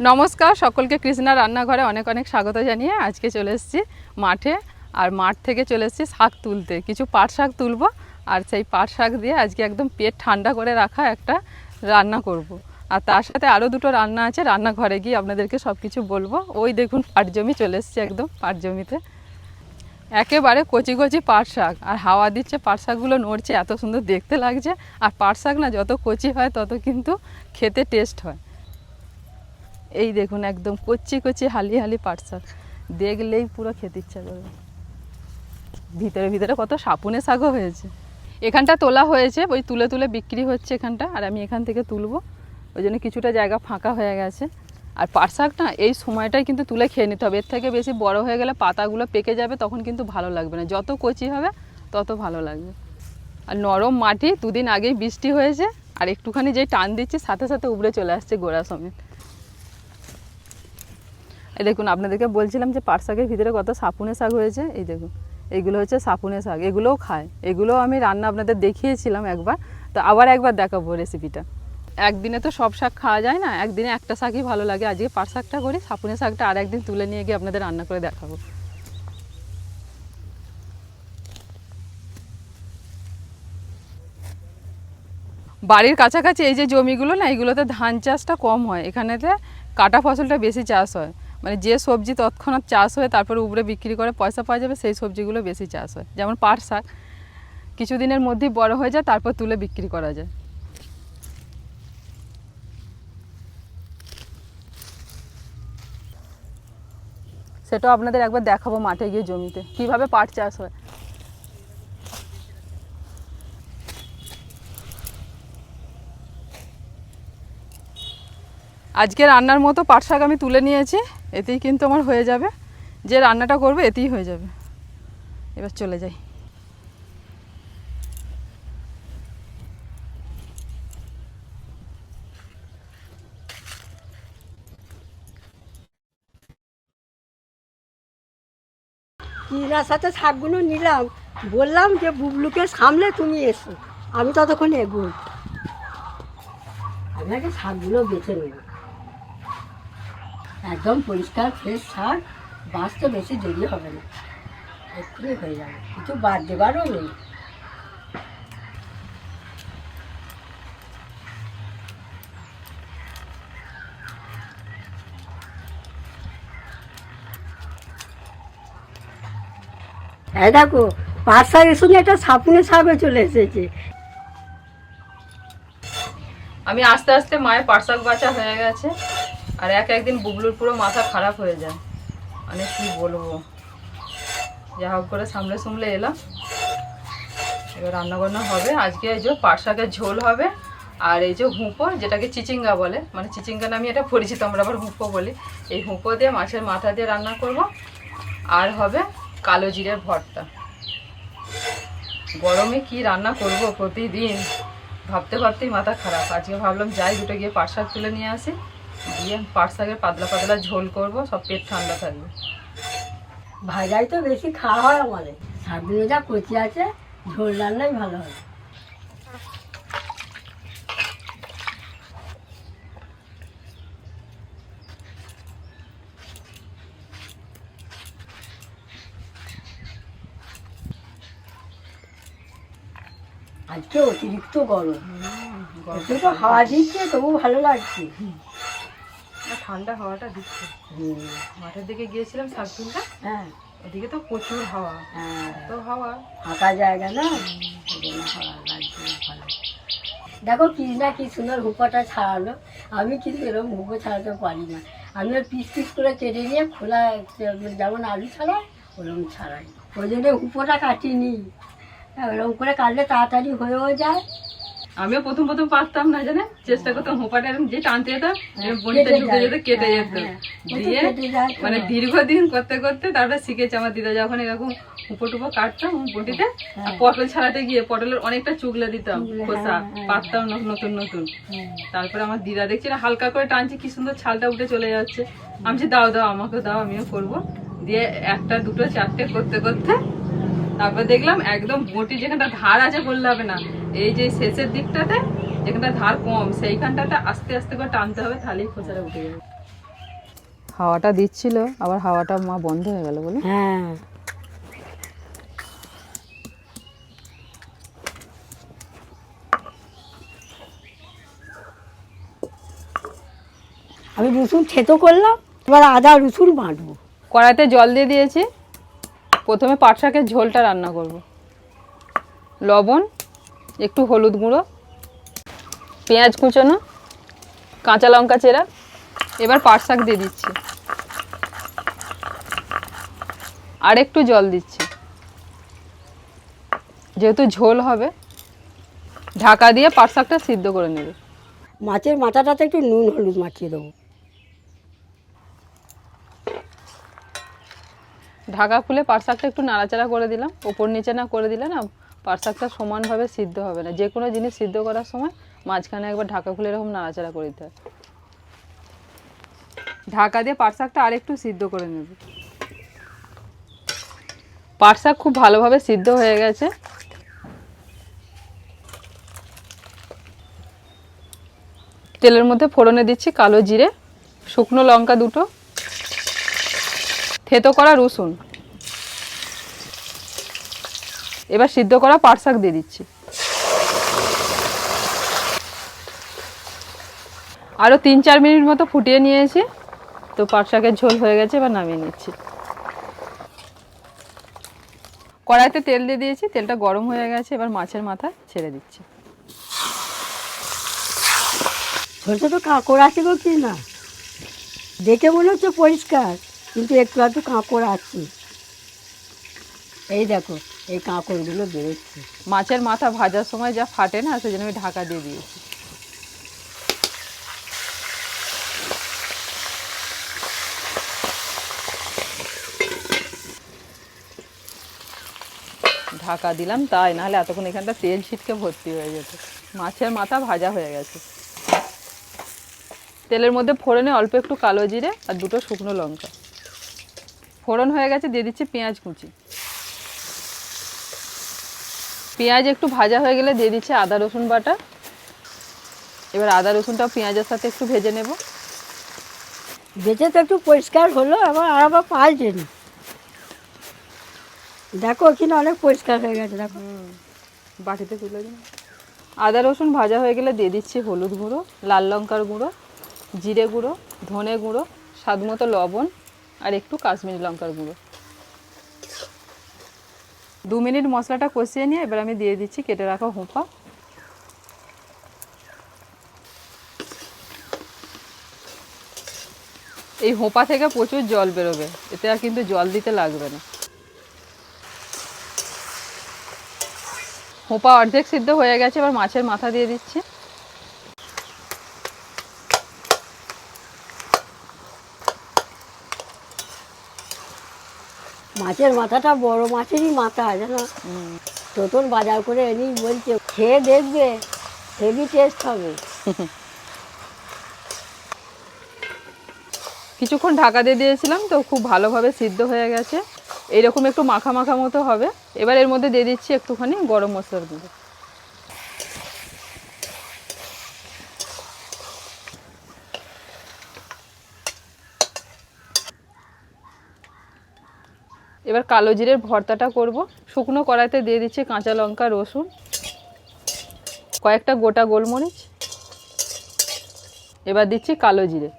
নমস্কার, সকলকে কৃষ্ণা রান্নাঘরে অনেক অনেক স্বাগত জানিয়ে আজকে চলে এসেছি মাঠে। আর মাঠ থেকে চলে এসেছি শাক তুলতে। কিছু পাট শাক তুলবো আর সেই পাট শাক দিয়ে আজকে একদম পেট ঠান্ডা করে রাখা একটা রান্না করব। আর তার সাথে আরও দুটো রান্না আছে, রান্নাঘরে গিয়ে আপনাদেরকে সব কিছু বলব। ওই দেখুন পাট জমি চলে এসেছি একদম পাট জমিতে। একেবারে কচি কচি পাট শাক। আর হাওয়া দিচ্ছে, পাট শাকগুলো নড়ছে, এত সুন্দর দেখতে লাগছে। আর পাট শাক না যত কচি হয় তত কিন্তু খেতে টেস্ট হয়। এই দেখুন, একদম কচি কচি, হালি হালি পাট শাক দেখলেই পুরো খেতে ইচ্ছা করবে। ভিতরে ভিতরে কত সাপুনে শাকও হয়েছে। এখানটা তোলা হয়েছে, ওই তুলে তুলে বিক্রি হচ্ছে এখানটা, আর আমি এখান থেকে তুলবো। ওই জন্য কিছুটা জায়গা ফাঁকা হয়ে গেছে। আর পাট শাক না, এই সময়টাই কিন্তু তুলে খেয়ে নিতে হবে। এর থেকে বেশি বড় হয়ে গেলে পাতাগুলো পেকে যাবে, তখন কিন্তু ভালো লাগবে না। যত কচি হবে, তত ভালো লাগবে। আর নরম মাটি, দুদিন আগেই বৃষ্টি হয়েছে, আর একটুখানি যেই টান দিচ্ছি, সাথে সাথে উবড়ে চলে আসছে গোড়া সমেত। এই দেখুন, আপনাদেরকে বলছিলাম যে পাট শাকের ভিতরে কত সাপুনে শাক হয়েছে। এই দেখুন, এইগুলো হচ্ছে সাপুনে শাক, এগুলোও খায়। এগুলোও আমি রান্না আপনাদের দেখিয়েছিলাম একবার। তো আবার একবার দেখাবো রেসিপিটা একদিনে তো সব শাক খাওয়া যায় না, একদিনে একটা শাকই ভালো লাগে। আজকে পাট শাকটা করি সাপুনে শাকটা আর একদিন তুলে নিয়ে গিয়ে আপনাদের রান্না করে দেখাবো। বাড়ির কাছাকাছি এই যে জমিগুলো না, এইগুলোতে ধান চাষটা কম হয়। এখানেতে কাটা ফসলটা বেশি চাষ হয়। মানে যে সবজি তৎক্ষণাৎ চাষ হয়ে, তারপরে উপরে বিক্রি করে পয়সা পাওয়া যাবে, সেই সবজিগুলো বেশি চাষ হয়। যেমন পাট শাক, কিছুদিনের মধ্যেই বড় হয়ে যায়, তারপর তুলে বিক্রি করা যায়। সেটাও আপনাদের একবার দেখাবো মাঠে গিয়ে জমিতে, কীভাবে পাট চাষ হয়। আজকে রান্নার মতো পাট শাক আমি তুলে নিয়েছি। এতেই কিন্তু আমার হয়ে যাবে। যে রান্নাটা করবে, এতেই হয়ে যাবে। এবার চলে যাই। কিনার সাথে শাকগুলো নিলাম। বললাম যে, বুবলুকে সামলে তুমি এসো। আমি ততক্ষণ এগোই। আপনাকে শাকগুলো বেছে নেব। একদম পরিষ্কার ফ্রেশ শাক বাঁচতে বেশি দেরি হবে না। এক্ষুনি হয়ে যাবে, কিছু বাদ দেবারও নেই। হ্যাঁ দেখো পাঁচ শাকের সঙ্গে একটা সাপুনে সাপে চলে এসেছে। আমি আস্তে আস্তে মায়ের পাট বাঁচা হয়ে গেছে। আর এক একদিন বুবলুর পুরো মাথা খারাপ হয়ে যায়। মানে কি বলব? যা হোক করে সামলে সামলে এলাম। এবার রান্না বান্না হবে। আজকে এই যে পাট শাকের ঝোল হবে। আর এই যে হুঁপো, যেটাকে চিচিঙ্গা বলে। মানে চিচিঙ্গা নামে এটা পরিচিত, আমরা আবার হুঁপো বলি। এই হুঁপো দিয়ে মাছের মাথা দিয়ে রান্না করব। আর হবে কালো জিরের ভর্তা। গরমে কি রান্না করব প্রতিদিন? ভাবতে ভাবতেই মাথা খারাপ। আজকে ভাবলাম যাই, দুটো গিয়ে পাট শাক তুলে নিয়ে আসি। দিয়ে পাট শাকের পাতলা পাতলা ঝোল করব সব পেট ঠান্ডা থাকবে। ভাজাই তো বেশি খাওয়া হয় আমাদের। শাকগুলো যা কচি আছে ঝোল রান্নাই ভালো হয়। আজকে অতিরিক্ত গরম। তো হাওয়া দিচ্ছে তবু ভালো লাগছে। ঠান্ডা হাওয়াটা দিচ্ছে। মাঠের দিকে গিয়েছিলাম শাক হ্যাঁ। ওদিকে তো প্রচুর হাওয়া। হ্যাঁ। তো হাওয়া। ফাঁকা জায়গা না? ওই লাগছে ভালো দেখো কি না কি সুন্দর হুপাটা ছাড়ালো। আমি কিন্তু এরকম হুপো ছাড়াতে পারি না। আমি পিস পিস করে কেটে নিয়ে খোলা যেমন আলু ছাড়াই ওরকম ছাড়াই। ওই জন্য হুপোটা কাটিনি। হ্যাঁ ওরকম করে কাটলে তাড়াতাড়ি হয়েও যায়। আমিও প্রথম প্রথম পারতাম না জানেন চেষ্টা করতাম হোপাটা এরকম যে টানতে যেতাম হ্যাঁ, কেটে ঢুকে যেত কেটে হ্যাঁ, যেত হ্যাঁ। তো দিয়ে কেটে। মানে দীর্ঘদিন করতে করতে তারপরে শিখেছে আমার দিদা যখন এরকম উপো টুপো কাটতাম বটিতে হ্যাঁ। পটল ছাড়াতে গিয়ে পটলের অনেকটা চুগলে দিতাম খোসা হ্যাঁ, হ্যাঁ। পারতাম নতুন নতুন হ্যাঁ। তারপরে আমার দিদা দেখছি না হালকা করে টানছে কি সুন্দর ছালটা উঠে চলে যাচ্ছে আমি দাও দাও আমাকে দাও আমিও করব দিয়ে একটা দুটো চারটে করতে করতে তারপর দেখলাম একদম বটি যেখানটা ধার আছে বললে হবে না এই যে শেষের দিকটাতে যেখানটা ধার কম সেইখানটাতে আস্তে আস্তে করে টানতে হবে তাহলেই খোসাটা উঠে যাবে। হাওয়াটা দিচ্ছিল আবার হাওয়াটা মা বন্ধ হয়ে গেল বলে হ্যাঁ। আমি রসুন থেতো করলাম এবার আদা রসুন বাঁটবো কড়াইতে জল দিয়ে দিয়েছি। প্রথমে পাট শাকের ঝোলটা রান্না করব। লবণ একটু হলুদ গুঁড়ো পেঁয়াজ কুচোনো কাঁচা লঙ্কা চেরা এবার পাট শাক দিয়ে দিচ্ছি। আর একটু জল দিচ্ছি। যেহেতু ঝোল হবে ঢাকা দিয়ে পাট শাকটা সিদ্ধ করে নেবে। মাছের মাথাটাতে একটু নুন হলুদ মাখিয়ে দেবো। ঢাকা খুলে পাট শাকটা একটু নাড়াচাড়া করে দিলাম। ওপর নিচে না করে দিলে না পাট শাকটা সমানভাবে সিদ্ধ হবে না। যে কোনো জিনিস সিদ্ধ করার সময় মাঝখানে একবার ঢাকা খুলে এরকম নাড়াচাড়া করে দিতে হয়। ঢাকা দিয়ে পাট শাকটা আর একটু সিদ্ধ করে নেব। পাট শাক খুব ভালোভাবে সিদ্ধ হয়ে গেছে। তেলের মধ্যে ফোড়নে দিচ্ছি কালো জিরে, শুকনো লঙ্কা দুটো, থেতো করা রসুন। এবার সিদ্ধ করা পাট শাক দিয়ে দিচ্ছি। আরও তিন চার মিনিট মতো ফুটিয়ে নিয়েছি। তো পাট শাকের ঝোল হয়ে গেছে, এবার নামিয়ে নিচ্ছি। কড়াইতে তেল দিয়ে দিয়েছি, তেলটা গরম হয়ে গেছে, এবার মাছের মাথা ছেড়ে দিচ্ছি। ছোটো তো কাঁকড় আছে গো কি না? দেখে মনে হচ্ছে পরিষ্কার, কিন্তু একটু একটু কাঁকড় আছে। এই দেখো এই কাঁকড়গুলো বেরোচ্ছে। মাছের মাথা ভাজার সময় যা ফাটে না, সেজন্য আমি ঢাকা দিয়ে দিয়েছি। ঢাকা দিলাম তাই, নাহলে এতক্ষণ এখানটা তেল ছিটকে ভর্তি হয়ে যেত। মাছের মাথা ভাজা হয়ে গেছে। তেলের মধ্যে ফোড়নে অল্প একটু কালো জিরে আর দুটো শুকনো লঙ্কা। ফোড়ন হয়ে গেছে, দিয়ে দিচ্ছি পেঁয়াজ কুচি। পেঁয়াজ একটু ভাজা হয়ে গেলে দিয়ে দিচ্ছি আদা রসুন বাটা। এবার আদা রসুনটাও পেঁয়াজের সাথে একটু ভেজে নেব। ভেজে তো একটু পরিষ্কার হলো আবার আর আবার পাল্টে নি। দেখো এখানে অনেক পরিষ্কার হয়ে গেছে দেখো। বাটিতে তুলে দিন আদা রসুন ভাজা হয়ে গেলে দিয়ে দিচ্ছি হলুদ গুঁড়ো লাল লঙ্কার গুঁড়ো জিরে গুঁড়ো ধনে গুঁড়ো স্বাদ মতো লবণ আর একটু কাশ্মীরি লঙ্কার গুঁড়ো। দু মিনিট মশলাটা কষিয়ে নিয়ে এবার আমি দিয়ে দিচ্ছি, কেটে রাখা হোঁপা এই হোঁপা থেকে প্রচুর জল বেরোবে, এতে আর কিন্তু জল দিতে লাগবে না। হোঁপা অর্ধেক সিদ্ধ হয়ে গেছে, এবার মাছের মাথা দিয়ে দিচ্ছি। মাছের মাথাটা বড় মাছেরই মাথা, জানো? নতুন বাজার করে এনেই বলছে, খেয়ে দেখবে, হেভি টেস্ট হবে। কিছুক্ষণ ঢাকা দিয়ে দিয়েছিলাম তো খুব ভালোভাবে সিদ্ধ হয়ে গেছে। এইরকম একটু মাখা মাখা মতো হবে। এবার এর মধ্যে দিয়ে দিচ্ছি একটুখানি গরম মশলার গুঁড়ো। এবার কালো জিরের ভর্তাটা করব। শুকনো কড়াইতে দিয়ে দিচ্ছি কাঁচা লঙ্কা, রসুন, কয়েকটা গোটা গোলমরিচ। এবার দিচ্ছি কালো জিরে।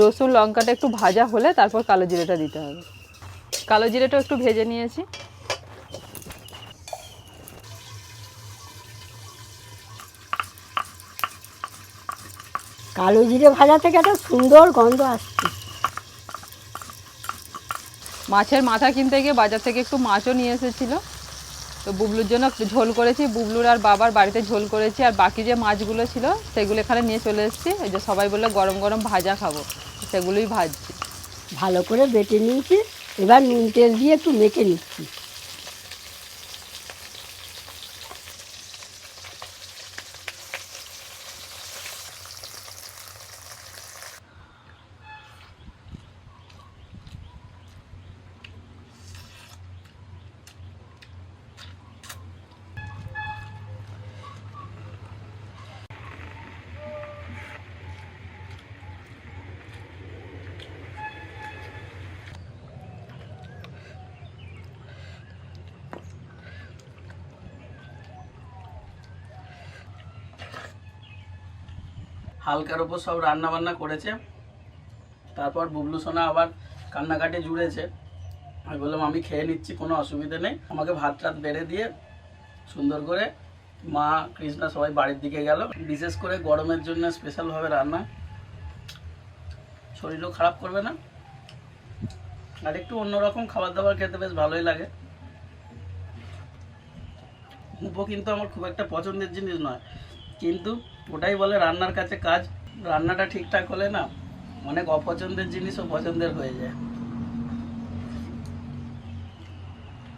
রসুন, লঙ্কাটা একটু ভাজা হলে তারপর কালো জিরেটা দিতে হবে। কালো জিরেটা একটু ভেজে নিয়েছি। কালো জিরে ভাজা থেকে একটা সুন্দর গন্ধ আসছে। মাছের মাথা কিনতে গিয়ে বাজার থেকে একটু মাছও নিয়ে এসেছিল। তো বুবলুর জন্য ঝোল করেছি, বুবলুর আর বাবার বাড়িতে ঝোল করেছি, আর বাকি যে মাছগুলো ছিল সেগুলো এখানে নিয়ে চলে এসেছি। এই যে সবাই বলল গরম গরম ভাজা খাব, সেগুলোই ভাজছি। ভালো করে বেটে নিয়েছি, এবার নুন তেল দিয়ে একটু মেখে নিচ্ছি। হালকার ওপর সব রান্না বান্না করেছে। তারপর বুবলু সোনা আবার কান্নাকাটি জুড়েছে। আমি বললাম, আমি খেয়ে নিচ্ছি, কোনো অসুবিধা নেই। আমাকে ভাত টাত বেড়ে দিয়ে সুন্দর করে মা কৃষ্ণা সবাই বাড়ির দিকে গেল। বিশেষ করে গরমের জন্য স্পেশালভাবে রান্না। শরীরও খারাপ করবে না। আর একটু অন্যরকম খাবার দাবার খেতে বেশ ভালোই লাগে। হুপো কিন্তু আমার খুব একটা পছন্দের জিনিস নয়। কিন্তু ওটাই বলে রান্নার কাছে কাজ। রান্নাটা ঠিকঠাক হলে না অনেক অপছন্দের জিনিসও পছন্দের হয়ে যায়।